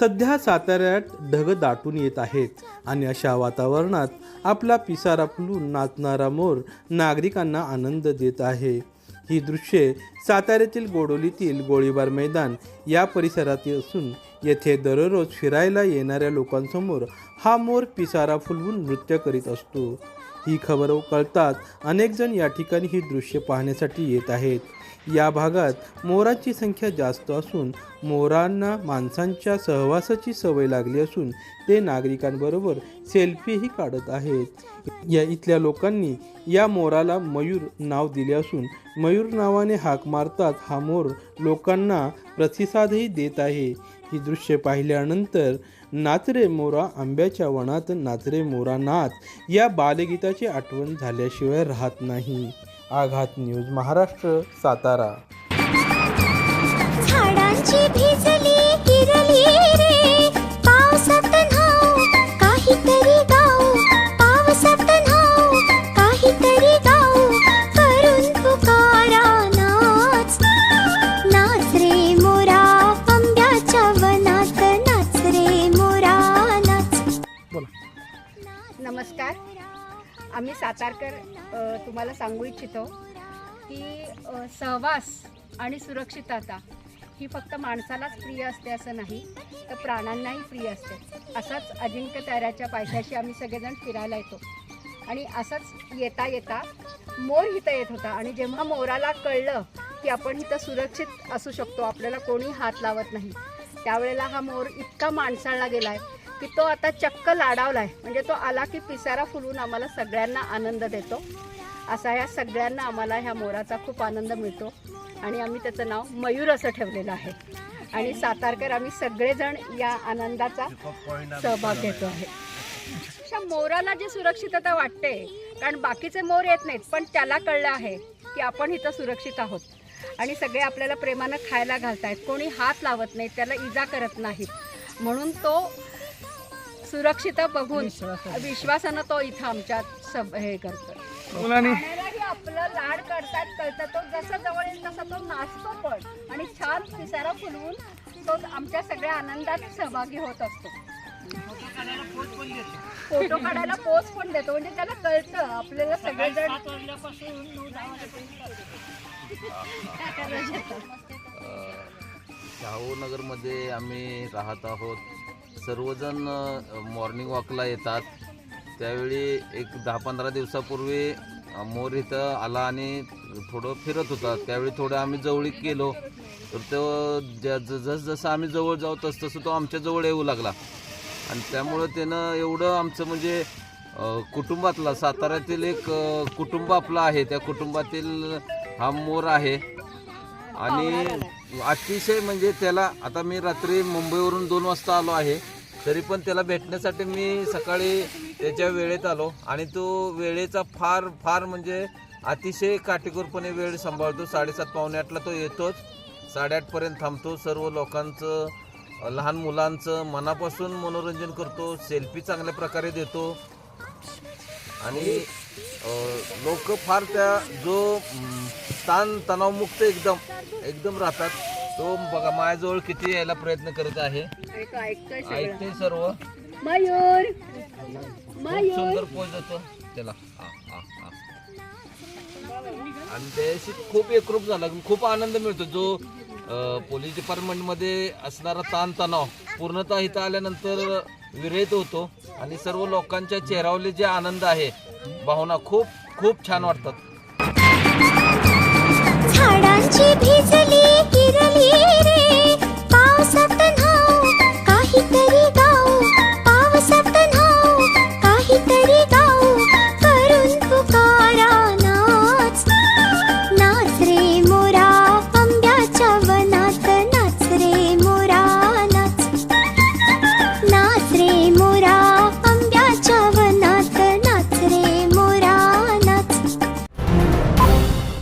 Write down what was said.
सध्या साताऱ्यात ढग दाटून येत आहेत. आणि अशा वातावरणात आपला पिसारा फुलून नाचणारा मोर नागरिकांना आनंद देत आहे. ही दृश्ये साताऱ्यातील गोडोलीतील गोळीबार मैदान या परिसरात असून येथे दररोज फिरायला येणाऱ्या लोकांसमोर हा मोर पिसारा फुलवून नृत्य करीत असतो. ही खबर कळताच अनेकजण या ठिकाणी ही दृश्य पाहण्यासाठी येत आहेत. या भागात मोरांची संख्या जास्त असून मोरांना माणसांच्या सहवासाची सवय लागली असून ते नागरिकांबरोबर सेल्फीही काढत आहेत. या इथल्या लोकांनी या मोराला मयूर नाव दिले असून मयूर नावाने हाक मारतात हा मोर लोकांना प्रतिसादही देत आहे. ही दृश्य पाहिल्यानंतर नाचरे मोरा आंब्याच्या वनात नाचरे मोरा नाच या बालगीताची आठवण झाल्याशिवाय राहत नाही. आघात न्यूज महाराष्ट्र सातारा. झाडांची भिजली किरली आम्ही सातारकर तुम्हाला सांगू इच्छितो की सहवास आणि सुरक्षितता ही फक्त माणसालाच प्रिय असते असं नाही तर प्राण्यांनाही प्रिय असते. असाच अजिंक्य ताऱ्याच्या पायथ्याशी आम्ही सगळेजण फिरायला येतो. आणि असंच येता येता मोर इथं येत होता. आणि जेव्हा मोराला कळलं की आपण इथं सुरक्षित असू शकतो आपल्याला कोणी हात लावत नाही त्यावेळेला हा मोर इतका माणसाळला आहे की तो आता चक्क लाडावला आहे म्हणजे तो आला की पिसारा फुलून आम्हाला सगळ्यांना आनंद देतो. असा ह्या सगळ्यांना आम्हाला ह्या मोराचा खूप आनंद मिळतो. आणि आम्ही त्याचं नाव मयूर असं ठेवलेलं आहे. आणि सातारकर आम्ही सगळेजण या आनंदाचा सहभाग घेतो आहे. अशा मोराला जी सुरक्षितता वाटते कारण बाकीचे मोर येत नाहीत पण त्याला कळलं आहे की आपण इथं सुरक्षित आहोत. आणि सगळे आपल्याला प्रेमानं खायला घालतायत. कोणी हात लावत नाहीत त्याला इजा करत नाहीत. म्हणून तो सुरक्षित बघून विश्वासानं. तो इथं आमच्यात सब हे करतो आपलं लाड करतात कळतं. तो जसा जवळ येईल तसा तो नाचतो पण. आणि छान पिसारा फुलवून तो आमच्या सगळ्या आनंदात सहभागी होत असतो. फोटो काढायला पोच पण देतो. म्हणजे त्याला कळतं. आपल्याला सगळेजण शाहू नगरमध्ये आम्ही राहत आहोत. सर्वजण मॉर्निंग वॉकला येतात. त्यावेळी एक दहा पंधरा दिवसापूर्वी मोर इथं आला आणि थोडं फिरत होता. त्यावेळी थोडं आम्ही जवळीक गेलो. तर तो ज ज- जसं आम्ही जवळ जाऊ तस तसं तो आमच्या जवळ येऊ लागला. आणि त्यामुळं त्यानं एवढं आमचं म्हणजे कुटुंबातला साताऱ्यातील एक कुटुंब आपलं आहे. त्या कुटुंबातील हा मोर आहे. आणि अतिशय म्हणजे त्याला आता मी रात्री मुंबईवरून दोन वाजता आलो आहे तरी पण त्याला भेटण्यासाठी मी सकाळी त्याच्या वेळेत आलो. आणि तो वेळेचा फार फार म्हणजे अतिशय काटेकोरपणे वेळ सांभाळतो. साडेसात पावणे आठला तो येतोच. साडेआठपर्यंत थांबतो. सर्व लोकांचं लहान मुलांचं मनापासून मनोरंजन करतो. सेल्फी चांगल्या प्रकारे देतो. आणि लोक फार त्या जो ताण तणावमुक्त एकदम एकदम राहतात. तो बघा माझ्याजवळ किती यायला प्रयत्न करत आहे. ऐकते सर्व. मयूर! सुंदर पोज देतो त्याला. आणि त्याशी खूप एकरूप झाला. खूप आनंद मिळतो. जो पोलीस डिपार्टमेंटमध्ये असणारा ताण तणाव पूर्णतः इथं आल्यानंतर विरहित होतो आणि सर्व लोकांच्या चेहऱ्यावरले जे आनंद आहे भावना खूप खूप छान वाटतात. झाडांची भिजली